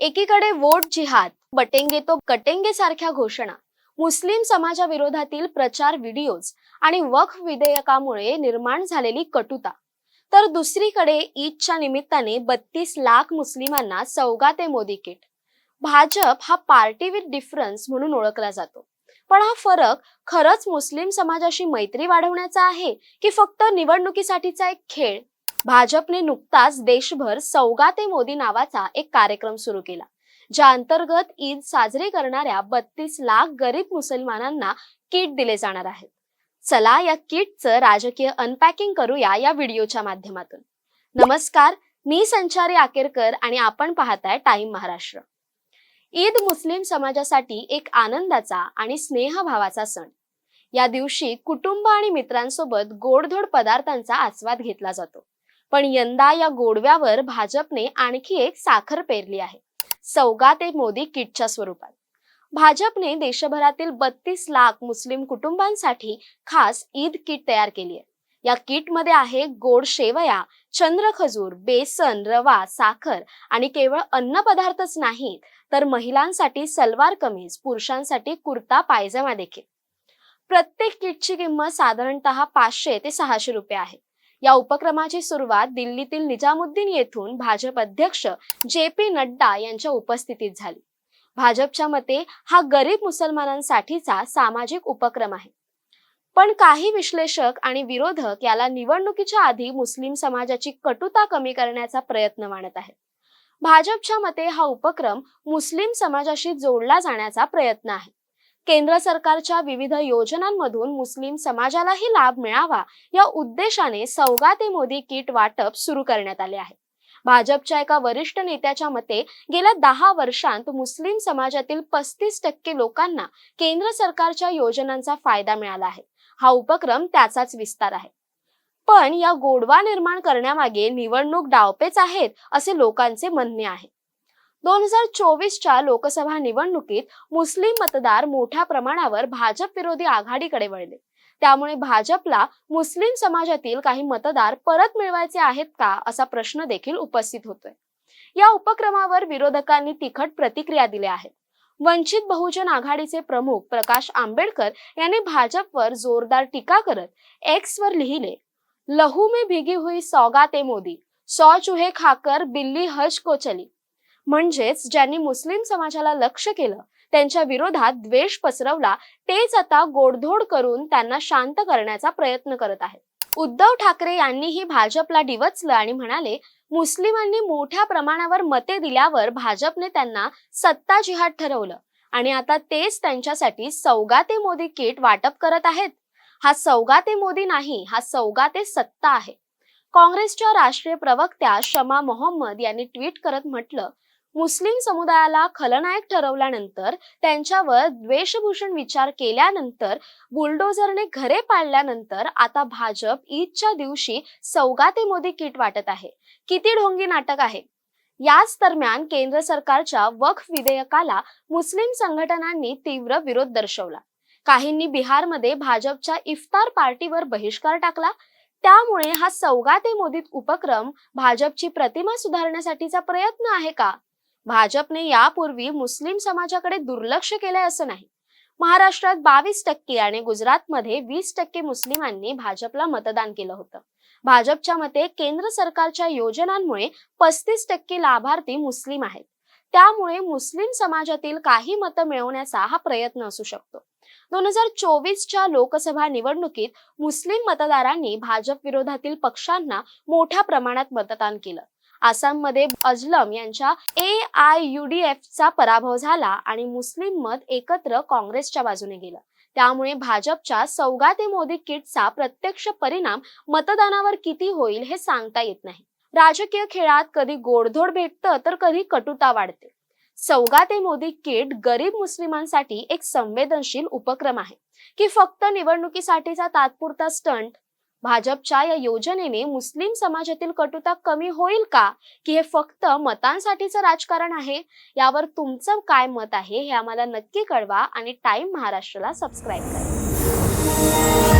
एकीकडे वोट जिहाद बटेंगे तो कटेंगे सारख्या घोषणा मुस्लिम समाजाविरोधातील प्रचार व्हिडिओज आणि वक्फ विधेयकामुळे निर्माण झालेली कटुता. तर दुसरीकडे ईदच्या निमित्ताने बत्तीस लाख मुस्लिमांना सौगाते मोदी किट. भाजप हा पार्टी विथ डिफरन्स म्हणून ओळखला जातो. पण हा फरक खरंच मुस्लिम समाजाशी मैत्री वाढवण्याचा आहे की फक्त निवडणुकीसाठीचा एक खेळ? भाजपने नुकताच देशभर सौगाते मोदी नावाचा एक कार्यक्रम सुरू केला ज्या अंतर्गत ईद साजरी करणाऱ्या बत्तीस लाख गरीब मुसलमानांना किट दिले जाणार आहेत. चला या किटचं राजकीय अनपॅकिंग करूया या व्हिडिओच्या माध्यमातून. नमस्कार मी संचारी आकेरकर आणि आपण पाहताय टाइम महाराष्ट्र. ईद मुस्लिम समाजासाठी एक आनंदाचा आणि स्नेहभावाचा सण. या दिवशी कुटुंब आणि मित्रांसोबत गोडधोड पदार्थांचा आस्वाद घेतला जातो. पण यंदा या गोडव्यावर भाजपने आणखी एक साखर पेरली आहे. सौगाते मोदी किटच्या स्वरूपात. भाजपने देशभरातील बत्तीस लाख मुस्लिम कुटुंबांसाठी खास ईद किट तयार केली आहे. या किटमध्ये आहे गोड शेवया चंद्र खजूर बेसन रवा साखर आणि केवळ अन्न पदार्थच नाहीत तर महिलांसाठी सलवार कमीज पुरुषांसाठी कुर्ता पायजमा देखील. प्रत्येक किटची किंमत साधारणतः पाचशे ते सहाशे रुपये आहे. या उपक्रमाची सुरुवात दिल्लीतील निजामुद्दीन येथून भाजप अध्यक्ष जे पी नड्डा यांच्या उपस्थितीत झाली. भाजपच्या मते हा गरीब मुसलमानांसाठीचा सामाजिक उपक्रम आहे. पण काही विश्लेषक आणि विरोधक याला निवडणुकीच्या आधी मुस्लिम समाजाची कटुता कमी करण्याचा प्रयत्न मानत आहेत. भाजपच्या मते हा उपक्रम मुस्लिम समाजाशी जोडला जाण्याचा प्रयत्न आहे. केंद्र सरकारच्या विविध योजनांमधून मुस्लिम समाजालाही लाभ मिळावा या उद्देशाने सौगाते मोदी किट वाटप सुरू करण्यात आले आहे. भाजपच्या एका वरिष्ठ नेत्याच्या मते गेल्या दहा वर्षांत मुस्लिम समाजातील पस्तीस टक्के लोकांना केंद्र सरकारच्या योजनांचा फायदा मिळाला आहे. हा उपक्रम त्याचाच विस्तार आहे. पण या गोडवा निर्माण करण्यामागे निवडणूक डावपेच आहेत असे लोकांचे म्हणणे आहे. दोन हजार चोवीसच्या लोकसभा निवडणुकीत मुस्लिम मतदार मोठ्या प्रमाणावर भाजप विरोधी आघाडीकडे वळले. त्यामुळे भाजपला मुस्लिम समाजातील काही मतदार परत मिळवायचे आहेत का असा प्रश्न देखील उपस्थित होतोय. या उपक्रमावर विरोधकांनी तिखट प्रतिक्रिया दिल्या आहेत वंचित बहुजन आघाडीचे प्रमुख प्रकाश आंबेडकर यांनी भाजपवर जोरदार टीका करत एक्स वर लिहिले लहू में भिगी हुई सौगाते मोदी सौ चुहे खाकर बिल्ली हज को चली म्हणजेच ज्यांनी मुस्लिम समाजाला लक्ष केलं त्यांच्या विरोधात द्वेष पसरवला तेच आता गोडधोड करून त्यांना शांत करण्याचा प्रयत्न करत आहेत. उद्धव ठाकरे यांनीही भाजपला डिवचलं आणि म्हणाले मुस्लिमांनी मोठ्या प्रमाणावर मते दिल्यावर भाजपने त्यांना सत्ता जिहाद ठरवलं आणि आता तेच त्यांच्यासाठी सौगाते मोदी किट वाटप करत आहेत. हा सौगाते मोदी नाही हा सौगाते सत्ता आहे. काँग्रेसच्या राष्ट्रीय प्रवक्त्या शमा मोहम्मद यांनी ट्विट करत म्हटलं मुस्लिम समुदायाला खलनायक ठरवल्यानंतर त्यांच्यावर द्वेषभूषण विचार केल्यानंतर बुलडोझरने घरे पाडल्यानंतर आता भाजप ईदच्या दिवशी सौगाते मोदी किट वाटत आहे. किती ढोंगी नाटक आहे. याच दरम्यान केंद्र सरकारच्या वक्फ विधेयकाला मुस्लिम संघटनांनी तीव्र विरोध दर्शवला. काहींनी बिहारमध्ये भाजपच्या इफ्तार पार्टीवर बहिष्कार टाकला. त्यामुळे हा सौगाते मोदीत उपक्रम भाजपची प्रतिमा सुधारण्यासाठीचा प्रयत्न आहे का? भाजपने यापूर्वी मुस्लिम समाजाकडे दुर्लक्ष केलंय असं नाही. महाराष्ट्रात बावीस टक्के आणि गुजरातमध्ये वीस टक्के मुस्लिमांनी भाजपला मतदान केलं होतं. भाजपच्या मते केंद्र सरकारच्या योजनांमुळे पस्तीस टक्के लाभार्थी मुस्लिम आहेत. त्यामुळे मुस्लिम समाजातील काही मतं मिळवण्याचा हा प्रयत्न असू शकतो. दोन हजार चोवीसच्या लोकसभा निवडणुकीत मुस्लिम मतदारांनी भाजप विरोधातील पक्षांना मोठ्या प्रमाणात मतदान केलं. आसाममध्ये अजलम यांच्या A I U D F चा पराभव झाला आणि मुस्लिम मत एकत्र काँग्रेसच्या बाजूने गेलं. त्यामुळे भाजपच्या सौगाते मोदी किटचा प्रत्यक्ष परिणाम मतदानावर किती होईल हे सांगता येत नाही. राजकीय खेळात कधी गोडधोड भेटतं तर कधी कटुता वाढते. सौगाते मोदी किट गरीब मुस्लिमांसाठी एक संवेदनशील उपक्रम आहे. की फक्त निवडणुकीसाठीचा तात्पुरता स्टंट भाजपच्या या योजनेने मुस्लिम समाजातील कटुता कमी होईल का? की हे फक्त मतांसाठीचं राजकारण आहे? यावर तुमचं काय मत आहे हे आम्हाला नक्की कळवा आणि टाइम महाराष्ट्राला सबस्क्राईब करा.